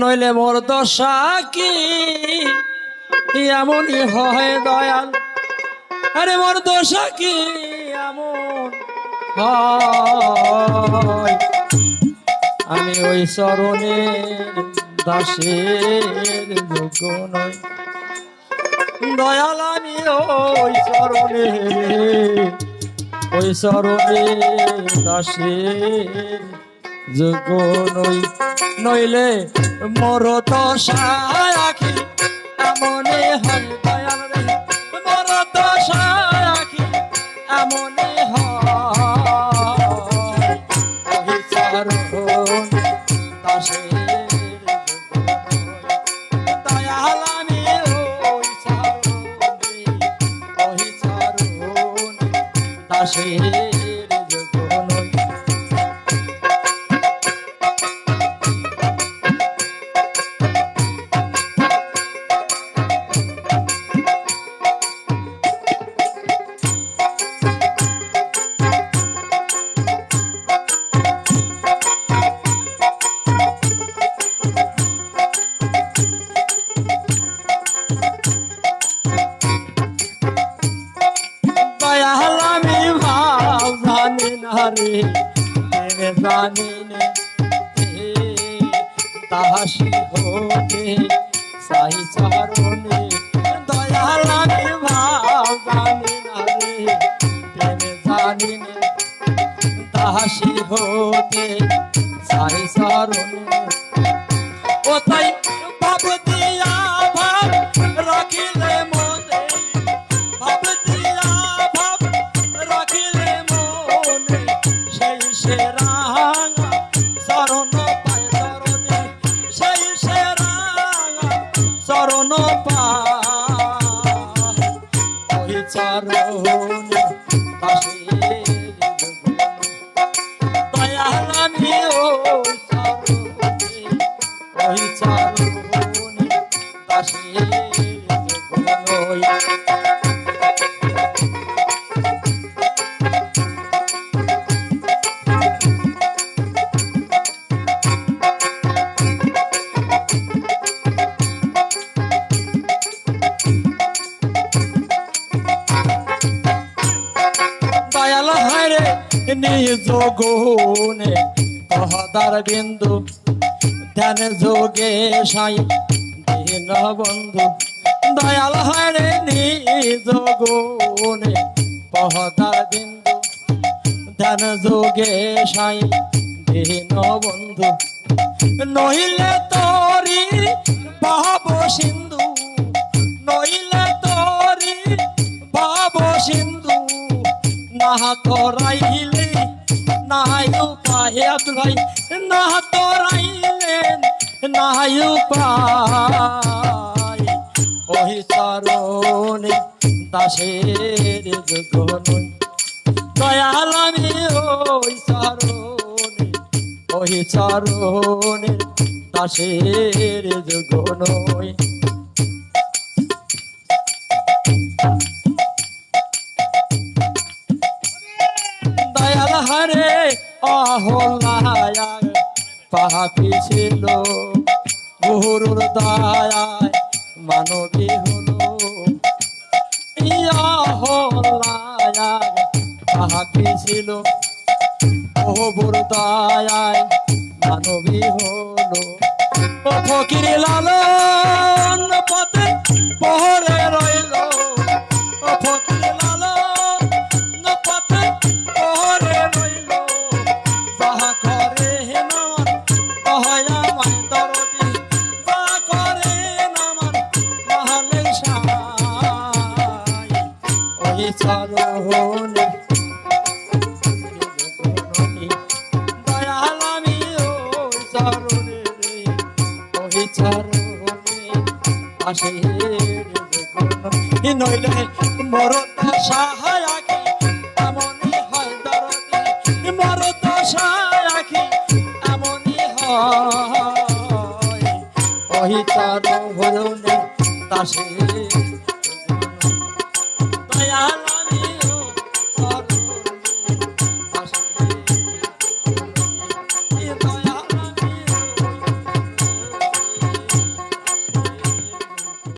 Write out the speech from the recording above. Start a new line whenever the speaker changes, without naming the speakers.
নইলে মোর দশা কি? এমনই হয় দয়াল। আরে মোর দশা কি? এমন আমি ওই চরণের দাসের যোগ্য নয় দয়াল, আমি ওই চরণে ওই চরণে দাসের যোগ্য নই নইলে মর তো সায়াকি এমনে হয় দয়াল রে। মর তো সায়াকি এমনে হয়। চরণ দাসের যোগ্য জানি না রে প্রেমে জানি নে তাহাসি হোকে সাই চরণে। দয়াল আমি ভাব জানি না রে, প্রেমে জানি তাহাসি হোকে সাই চরণে। ও তাই চরণে পাশে দয়াল আমি ওই চরণে ওই চরণে পাশে হারে নিজ গুণে কহদার বিন্দু। ধ্যান যোগে সাই, দিন বন্ধু। দয়াল হারে নিজ গুণে পহদার বিন্দু। ধ্যান যোগে সাই, দিন বন্ধু। নহিলে তরি ভাব সিন্ধু। না তোরাইলে নাই উপায় আব্দুল ভাই না তোরাইলেন নাই উপায় ওই চরণে দাসের যোগনই দয়াল আমি ওই চরণে ওই চরণে দাসের যোগনই হরে অহলায় পাপি ছিল গুরুর মানবী হলো। অহলায় পাপি ছিল দয়ায়, মানবী হলো। ফকির লালন আসে নইলে মরত সাহায়াকি এমনই হয় দরদি মরত সাহায়াকি এমনই হয়। ওই চরণে তাসে